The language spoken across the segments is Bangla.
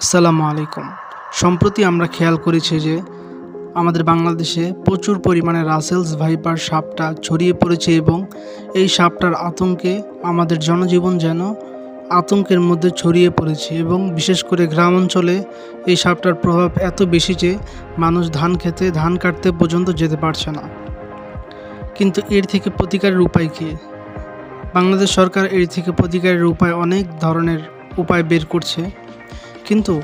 আসসালামু আলাইকুম। সম্প্রতি আমরা খেয়াল করেছি যে আমাদের বাংলাদেশে প্রচুর পরিমাণে রাসেলস ভাইপার সাপটা ছড়িয়ে পড়েছে এবং এই সাপটার আতঙ্কে আমাদের জনজীবন যেন আতঙ্কের মধ্যে ছড়িয়ে পড়েছে এবং বিশেষ করে গ্রাম অঞ্চলে এই সাপটার প্রভাব এত বেশি যে মানুষ ধান খেতে, ধান কাটতে পর্যন্ত যেতে পারছে না। কিন্তু এর থেকে প্রতিকারের উপায় কী? বাংলাদেশ সরকার এর থেকে প্রতিকারের উপায় অনেক ধরনের উপায় বের করছে। কিন্তু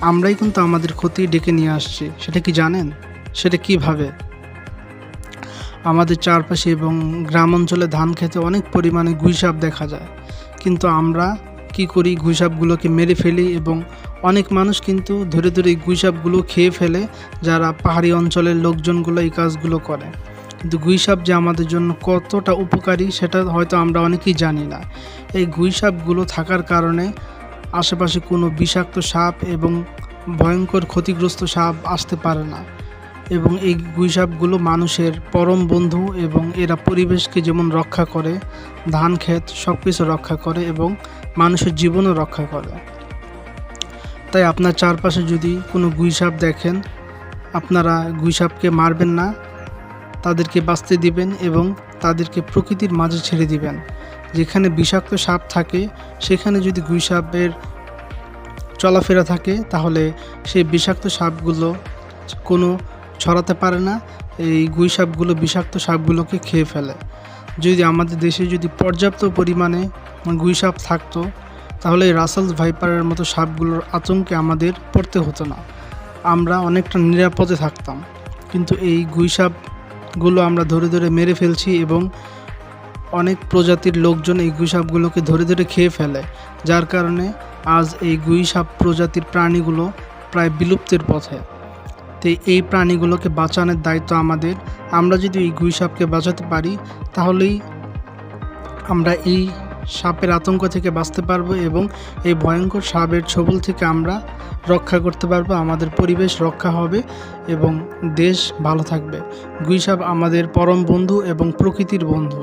আমরাই কিন্তু আমাদের ক্ষতি ডেকে নিয়ে আসছি। সেটা কি জানেন? সেটা কীভাবে আমাদের চারপাশে এবং গ্রাম অঞ্চলে ধান খেতে অনেক পরিমাণে গুইসাপ দেখা যায়। কিন্তু আমরা কি করি? গুইসাপগুলোকে মেরে ফেলি এবং অনেক মানুষ কিন্তু ধরে ধরে গুইসাপগুলো খেয়ে ফেলে যারা পাহাড়ি অঞ্চলের লোকজনগুলো এই কাজগুলো করে। কিন্তু গুইসাপ যে আমাদের জন্য কতটা উপকারী সেটা হয়তো আমরা অনেকেই জানি না। এই গুইসাপগুলো থাকার কারণে আশেপাশে কোনো বিষাক্ত সাপ এবং ভয়ঙ্কর ক্ষতিগ্রস্ত সাপ আসতে পারে না। এবং এই গুইসাপগুলো মানুষের পরম বন্ধু এবং এরা পরিবেশকে যেমন রক্ষা করে, ধান ক্ষেত সব কিছু রক্ষা করে এবং মানুষের জীবনও রক্ষা করে। তাই আপনার চারপাশে যদি কোনো গুইসাপ দেখেন, আপনারা গুইসাপকে মারবেন না, তাদেরকে বাঁচতে দিবেন এবং তাদেরকে প্রকৃতির মাঝে ছেড়ে দিবেন। যেখানে বিষাক্ত সাপ থাকে, সেখানে যদি গুইসাপের চলাফেরা থাকে, তাহলে সেই বিষাক্ত সাপগুলো কোনো ছড়াতে পারে না। এই গুই সাপগুলো বিষাক্ত সাপগুলোকে খেয়ে ফেলে। যদি আমাদের দেশে যদি পর্যাপ্ত পরিমাণে গুই সাপ থাকতো, তাহলে এই রাসেলস ভাইপারের মতো সাপগুলোর আতঙ্কে আমাদের পড়তে হতো না। আমরা অনেকটা নিরাপদে থাকতাম। কিন্তু এই গুই সাপগুলো আমরা ধরে ধরে মেরে ফেলছি এবং অনেক প্রজাতির লোকজন এই গুই সাপগুলোকে ধরে ধরে খেয়ে ফেলে, যার কারণে আজ এই গুই সাপ প্রজাতির প্রাণীগুলো প্রায় বিলুপ্তির পথে। তো এই প্রাণীগুলোকে বাঁচানোর দায়িত্ব আমাদের। আমরা যদি এই গুই সাপকে বাঁচাতে পারি, তাহলেই আমরা এই সাপের আতঙ্ক থেকে বাঁচতে পারব এবং এই ভয়ঙ্কর সাপের ছবল থেকে আমরা রক্ষা করতে পারব, আমাদের পরিবেশ রক্ষা হবে এবং দেশ ভালো থাকবে। গুই সাপ আমাদের পরম বন্ধু এবং প্রকৃতির বন্ধু।